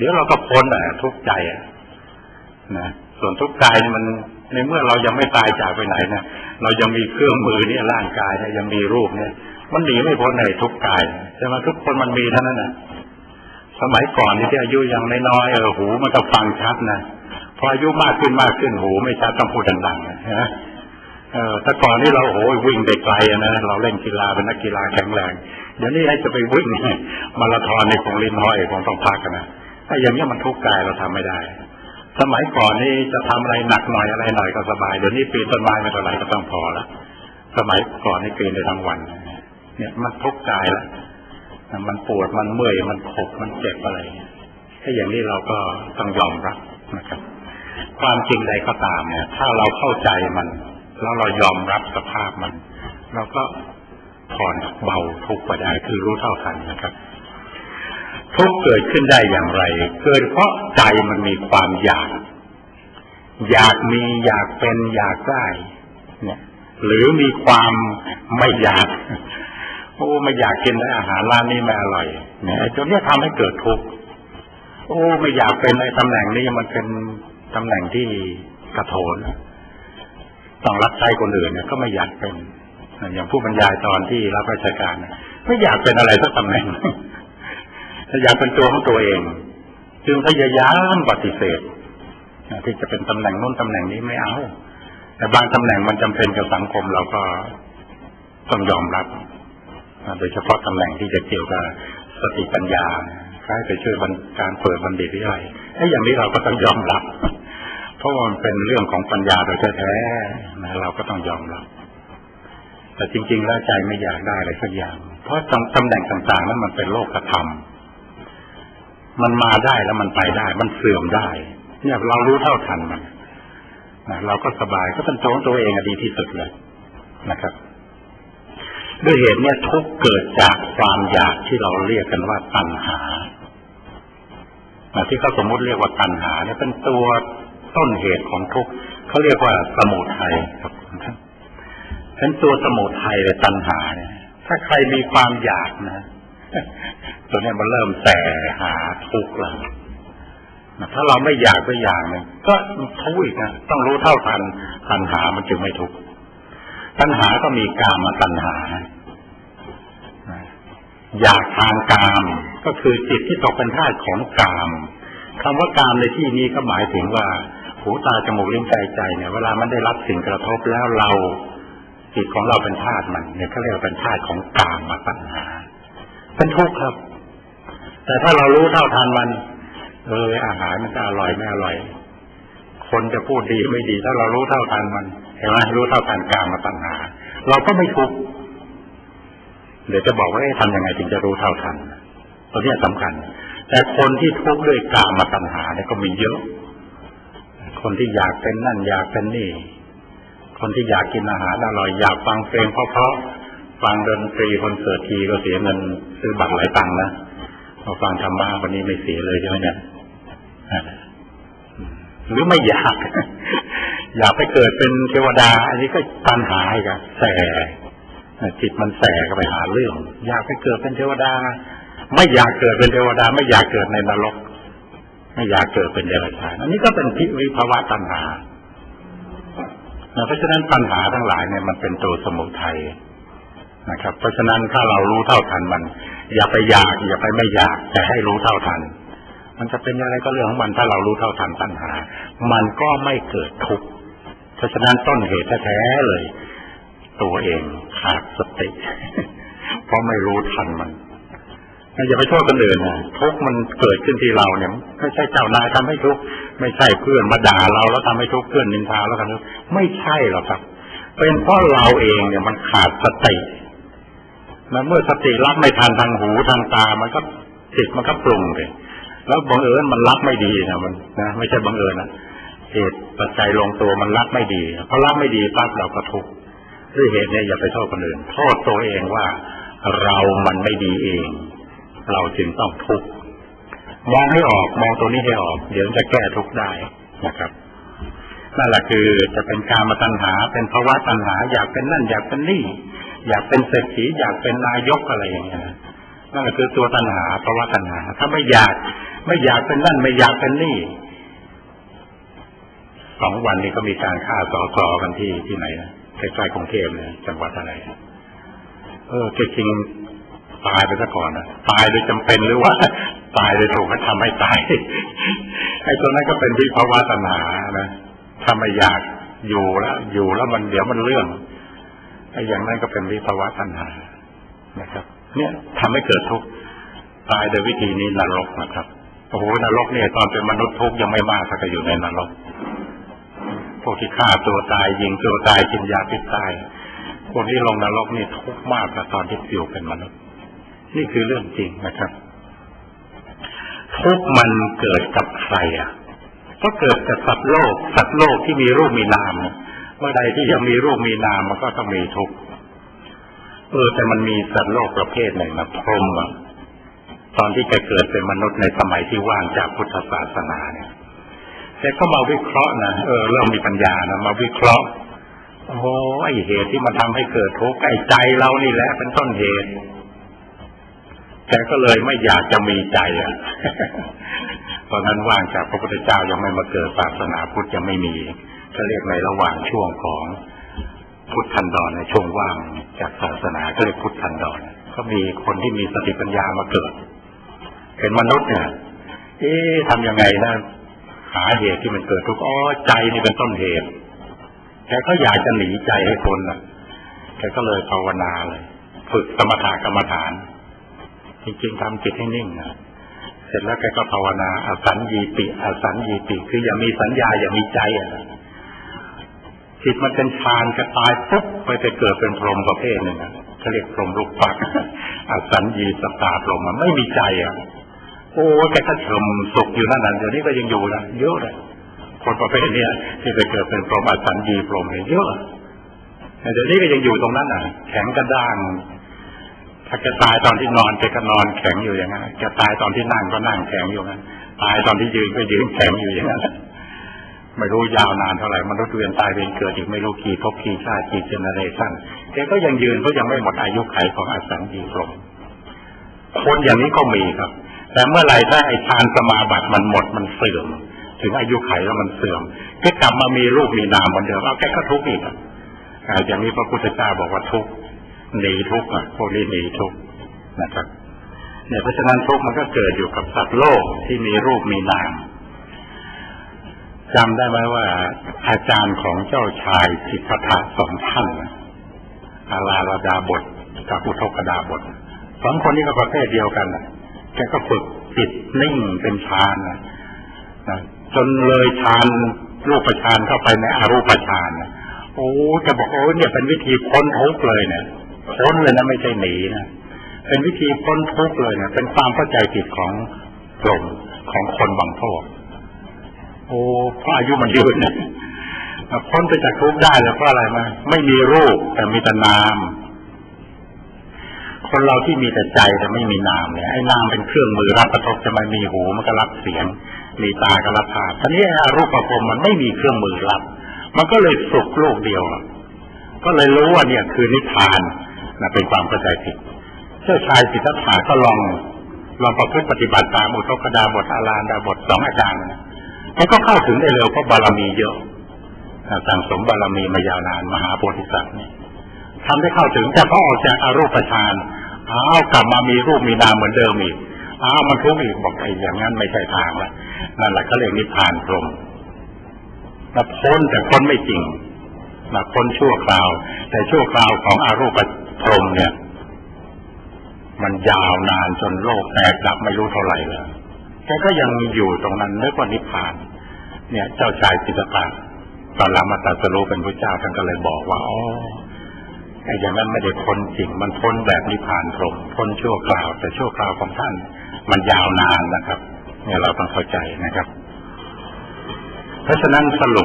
เดี๋ยวเราก็พ้นแหละทุกข์ใจอะนะส่วนทุกข์กายมันในเมื่อเรายังไม่ตายจากไปไหนเนี่ยเรายังมีเครื่องมือเนี่ยร่างกายเนี่ยยังมีรูปเนี่ย มันหนีไม่พ้นในทุกข์กายใช่ไหมทุกคนมันมีเท่านั้นนะสมัยก่อนที่อายุยังน้อยๆเออหูมันก็ฟังชัดนะพออายุมากขึ้นมากขึ้นหูไม่ชัดต้องพูดดังๆนะเออแต่ก่อนนี่เราโอ้ยวิ่งได้ไกลนะเราเล่นกีฬาเป็นนักกีฬาแข็งแรงเดี๋ยวนี้ให้จะไปวิ่งมาราธอนในของลินห้อยคงต้องพักนะ ถ้าอย่างนี้มันทุกข์กายเราทำไม่ได้ สมัยก่อนนี่จะทำอะไรหนักหน่อยอะไรหน่อยก็สบาย เดี๋ยวนี้ปีนต้นไม้ไม่เท่าไหร่ก็ต้องพอล้วสมัยก่อนนี่ปีนได้ทั้งวัน เนี่ยมันทุกข์กายแล้วมันปวดมันเมื่อยมันขบมันเจ็บอะไรถ้าอย่างนี้เราก็ต้องยอมรับนะครับ ความจริงใดก็ตามเนี่ย ถ้าเราเข้าใจมัน แล้วเรายอมรับสภาพมัน เราก็ผ่อนเบาทุกข์ไปได้คือรู้เท่าทันนะครับ ทุกข์เกิดขึ้นได้อย่างไร เกิดเพราะใจมันมีความอยาก อยากมีอยากเป็นอยากได้ เนี่ย หรือมีความไม่อยากโอ้ไม่อยากกินอาหารร้านนี้ไม่อร่อยเนี่ยไอ้ตัวเนี้ยทำให้เกิดทุกข์โอ้ไม่อยากเป็นในตำแหน่งนี้มันเป็นตำแหน่งที่กระโถนต้องรับใช้คนอื่นเนี่ยก็ไม่อยากเป็นอย่างผู้บรรยายตอนที่รับราชการไม่อยากเป็นอะไรสักตำแหน่ง อยากเป็นตัวของตัวเอง จึงพยายามปฏิเสธที่จะเป็นตำแหน่งนู้นตำแหน่งนี้ไม่เอา แต่บางตำแหน่งมันจำเป็นกับสังคมเราก็ต้องยอมรับโดยเฉพาะตำแหน่งที่จะเกี่ยวกับสติปัญญาคล้ไปช่วยการเปิดบัณฑิตวิทยาลัยไอ้อย่างนี้เราก็ต้องยอมรับ เพราะมันเป็นเรื่องของปัญญาโดยแท้ๆนะเราก็ต้องยอมรับ แต่จริงๆแล้วใจไม่อยากได้อะไรสักอย่าง เพราะตำแหน่งต่างๆนั้นมันเป็นโลกธรรม มันมาได้แล้วมันไปได้ มันเสื่อมได้ เนี่ยเรารู้เท่าทันมันนะเราก็สบายก็เป็นตัวของตัวเองดีที่สุดเลยนะครับ ด้วยเหตุเนี่ยทุกเกิดจากความอยากที่เราเรียกกันว่าตัณหาที่เขาสมมติเรียกว่าตัณหา เนี่ยเป็นตัวต้นเหตุของทุกเขาเรียกว่าสมุทัยครับเป็นตัวสมุทัยเลยตัณหาเนี่ย ถ้าใครมีความอยากนะ ตัวนี้มันเริ่มแต่หาทุกข์แล้วถ้าเราไม่อยากก็อย่างหนึ่งก็ทุกข์อีกนะต้องรู้เท่าทันตัณหามันจึงไม่ทุกข์ตัณหาก็มีกามาตัณหา อยากทางกามก็คือจิตที่ตกเป็นทาสของกามคำว่ากามในที่นี้ก็หมายถึงว่าหูตาจมูกลิ้นใจใจเนี่ยเวลามันได้รับสิ่งกระทบแล้วเราจิตของเราเป็นธาตุมันเนี่ยเขาเรียกว่าเป็นธาตุของกามมาตัณหา เป็นทุกข์ครับ แต่ถ้าเรารู้เท่าทันมัน เอออาหารมันจะอร่อยไม่อร่อย คนจะพูดดีไม่ดี ถ้าเรารู้เท่าทันมันเห็นไหมรู้เท่าทันกามมาตัณหา เราก็ไม่ทุกข์เดี๋ยวจะบอกว่าทำยังไงถึงจะรู้เท่าทันตัวนี้สำคัญ แต่คนที่ทุกข์ด้วยกามมาตัณหาเนี่ยก็มีเยอะ คนที่อยากเป็นนั่นอยากเป็นนี่ คนที่อยากกินอาหารอร่อยอยากฟังเพลงเพราะ ฟังดนตรีคอนเสิร์ตทีก็เสียเงินซื้อบัตรหลายตังค์นะพอฟังธรรมะวันนี้ไม่เสียเลยใช่ไหมเนี่ยหรือไม่อยาก อยากไปเกิดเป็นเทวดา อันนี้ก็ตันหาอีกอะแสจิตมันแสก็ไปหาเรื่อง อยากไปเกิดเป็นเทวดา ไม่อยากเกิดเป็นเทวดา ไม่อยากเกิดในนรก ไม่อยากเกิดเป็นเดรัจฉานอันนี้ก็เป็นทิวิภาวะตัณหาเพราะฉะนั้นปัญหาทั้งหลายเนี่ยมันเป็นตัวสมุทัย นะครับ เพราะฉะนั้นถ้าเรารู้เท่าทันมัน อย่าไปอยากอย่าไปไม่อยาก แต่ให้รู้เท่าทัน มันจะเป็นอะไรก็เรื่องของมันถ้าเรารู้เท่าทันปัญหา มันก็ไม่เกิดทุกข์เพราะฉะนั้นต้นเหตุแท้ๆเลย ตัวเองขาดสติ เพราะไม่รู้ทันมันอย่าไปโทษคนอื่นนะทุกมันเกิดขึ้นที่เราเนี่ยไม่ใช่เจ้านายทำให้ทุกไม่ใช่เพื่อนมาด่าเราแล้วทำให้ทุกเพื่อนนินทาแล้วกันไม่ใช่หรอกครับ เป็นเพราะเราเองเนี่ยมันขาดสติ แล้วเมื่อสติรับไม่ทันทางหูทางตา มันก็จิตมันก็ปรุงเลยแล้วบังเอิญมันรับไม่ดีนะมันนะไม่ใช่บังเอิญนะเหตุปัจจัยลงตัวมันรับไม่ดีเพราะรับไม่ดีปั๊บเราก็ทุกข์ด้วยเหตุนี้อย่าไปโทษคนอื่นโทษตัวเองว่าเรามันไม่ดีเอง เราจึงต้องทุกข์มองให้ออกมองตัวนี้ให้ออก เดี๋ยวจะแก้ทุกข์ได้นะครับนั่นแหละคือจะเป็นการมาตัณหาเป็นภาวะตัณหาอยากเป็นนั่นอยากเป็นนี่ อยากเป็นเศรษฐีอยากเป็นนายกอะไรอย่างเงี้ยนั่นคือตัวตัณหาภาวะตัณหา ถ้าไม่อยากไม่อยากเป็นนั่นไม่อยากเป็นนี่สองวันนี้ก็มีการฆ่าสอสอกันที่ที่ไหนนะใกล้ๆกรุงเทพเนี่ยจังหวัดอะไรเออจริงตายไปซะก่อนนะตายโดยจำเป็นหรือว่า ตายโดยถูกเขาทำให้ตายไอ้ตัวนั้นก็เป็นวิภาวะตัณหานะถ้าไม่อยากอยู่แล้วอยู่แล้วมันเดี๋ยวมันเรื่อง ไอ้อย่างนั้นก็เป็นวิภาวะตัณหานะครับ เนี่ยทำให้เกิดทุกข์ตายโดยวิธีนี้นรกนะครับโอ้โหนรกเนี่ย ตอนเป็นมนุษย์ทุกข์ยังไม่มากถ้าก็อยู่ในนรกพวกที่ฆ่าตัวตายยิงตัวตายกินยาพิษตายพวกที่ลงนรกนี่ทุกข์มากกว่าตอนที่อยู่เป็นมนุษย์ นี่คือเรื่องจริงนะครับทุกข์มันเกิดกับใครอะก็เกิดกับสัตว์โลกสัตว์โลกที่มีรูปมีนาม เนี่ยเมื่อใดที่ยังมีรูปมีนามมันก็ต้องมีทุกข์เออแต่มันมีสัตว์โลกประเภทหนึ่งนะพรหมอะตอนที่แกเกิดเป็นมนุษย์ในสมัยที่ว่างจากพุทธศาสนาเนี่ยแกก็มาวิเคราะห์นะเออเริ่มมีปัญญานะมาวิเคราะห์โอ้ไอเหตุที่มันทำให้เกิดทุกข์ไอใจเรานี่แหละเป็นต้นเหตุแกก็เลยไม่อยากจะมีใจอะตอนนั้นว่างจากพระพุทธเจ้ายังไม่มาเกิดศาสนาพุทธยังไม่มี ก็เรียกในระหว่างช่วงของพุทธันดรในช่วงว่างจากศาสนาก็เรียกพุทธันดรก็มีคนที่มีสติปัญญามาเกิด เป็นมนุษย์เนี่ยเอ๊ะทำยังไงนะหาเหตุที่มันเกิดทุกข์อ๋อใจนี่เป็นต้นเหตุแกก็อยากจะหนีใจให้พ้นนะแกก็เลยภาวนาเลย ฝึกสมถะกรรมฐาน จริงๆทำจิตให้นิ่งนะเสร็จแล้วแกก็ภาวนาอสัญญีติอสัญญีติคืออย่ามีสัญญาอย่ามีใจอะ จิตมันเป็นฌานก็ตายปุ๊บไปไปเกิดเป็นพรหมประเภทหนึ่งนะเขาเรียกพรหมลูกปักอสัญญีสตาพรหมมันไม่มีใจอะ โอ้แกก็เฉมสุขอยู่นั่นน่ะเดี๋ยวนี้ก็ยังอยู่นะเยอะเลยคนประเภทเนี้ยที่ไปเกิดเป็นพรหมอสัญญีพรหมเยเยอะเดี๋ยวนี้ก็ยังอยู่ตรงนั้นน่ะ แข็งกระด้างถ้าแกตายตอนที่นอนแกก็นอนแข็งอยู่อย่างนั้นแกตายตอนที่นั่งก็นั่งแข็งอยู่งั้นตายตอนที่ยืนก็ยืนแข็งอยู่อย่างนั้น ไม่รู้ยาวนานเท่าไหร่มนุษย์เวียนตายเวียนเกิดอีกไม่รู้กี่ภพกี่ชาติกี่เจเนเรชันแกก็ยังยืนก็ยังไม่หมดอายุไขของอสัญญีพรมคนอย่างนี้ก็มีครับ แต่เมื่อไหร่ถ้าไอ้ฌานสมาบัติมันหมดมันเสื่อม ถึงอายุไขแล้วมันเสื่อมแกกลับมามีรูปมีนามเหมือนเดิมเอาแกก็ทุกข์อีกอะอ่าอย่างนี้พระพุทธเจ้าบอกว่าทุกข์หนีทุกข์อะพวกนี้หนีทุกข์นะครับเนี่ยเพราะฉะนั้นทุกข์มันก็เกิดอยู่กับสัตว์โลกที่มีรูปมีนาม จำได้ไหมว่า อาจารย์ของเจ้าชายสิทธัตถะสองท่านอาลาลดาบทกับอุทกดาบทสองคนนี้ก็ประเภทเดียวกันแกก็ฝึกจิตนิ่งเป็นฌานจนเลยฌานรูปฌานเข้าไปในอรูปฌานโอ้จะบอกโอ้เนี่ยเป็นวิธีพ้นทุกข์เลยเนี่ยพ้นเลยนะไม่ใช่หนีนะเป็นวิธีพ้นทุกข์เลยเนี่ยเป็นความเข้าใจผิดของกลุ่มของคนบางพวก โอ้พระอายุมันยืนนะพ้นไปจากทุกข์ได้แล้วเพราะอะไรมาไม่มีรูปแต่มีแต่นาม คนเราที่มีแต่ใจแต่ไม่มีนามเนี่ยไอ้นามเป็นเครื่องมือรับกระทบจะมันมีหูมันก็รับเสียง มีตาก็รับภาพทีนี้ไอ้รูปประพรมมันไม่มีเครื่องมือรับ มันก็เลยสุกโลกเดียว ก็เลยรู้ว่าเนี่ยคือนิพพานนะเป็นความเข้าใจผิดเจ้าชายสิทธัตถะก็ลองลองประพฤติปฏิบัติตามอุทกดาบทอาลานดาบทสองอาจารย์นะ มันก็เข้าถึงได้เร็วเพราะบารมีเยอะสั่งสมบารมีมายาวนานมหาโพธิสัตว์เนี่ยทำได้เข้าถึงแต่พอออกจากอารูปฌานอ้าวกลับมามีรูปมีนามเหมือนเดิมอีกอ้าวมันทุกข์อีกบอกไอ้อย่างนั้นไม่ใช่ทางละนั่นแหละเขาเรียกนิพพานพรหมมาพ้นแต่พ้นไม่จริงมาพ้นชั่วคราว แต่ชั่วคราวของอารูปพรหมเนี่ย มันยาวนานจนโลกแตกดับไม่รู้เท่าไหร่แล้ว กก็ยังอยู่ตรงนั้นนึกว่านิพพาน เนี่ย เจ้าชายสิทธัตถะตอนหลังมาตรัสรู้เป็นพระเจ้าท่านก็เลยบอกว่าอ๋อไอ้อย่างนั้นไม่ได้พ้นจริง มันพ้นแบบนิพพานพรหมพ้นชั่วคราว แต่ชั่วคราวของท่าน มันยาวนานนะครับ เนี่ยเราต้องเข้าใจนะครับ เพราะฉะนั้นสรุป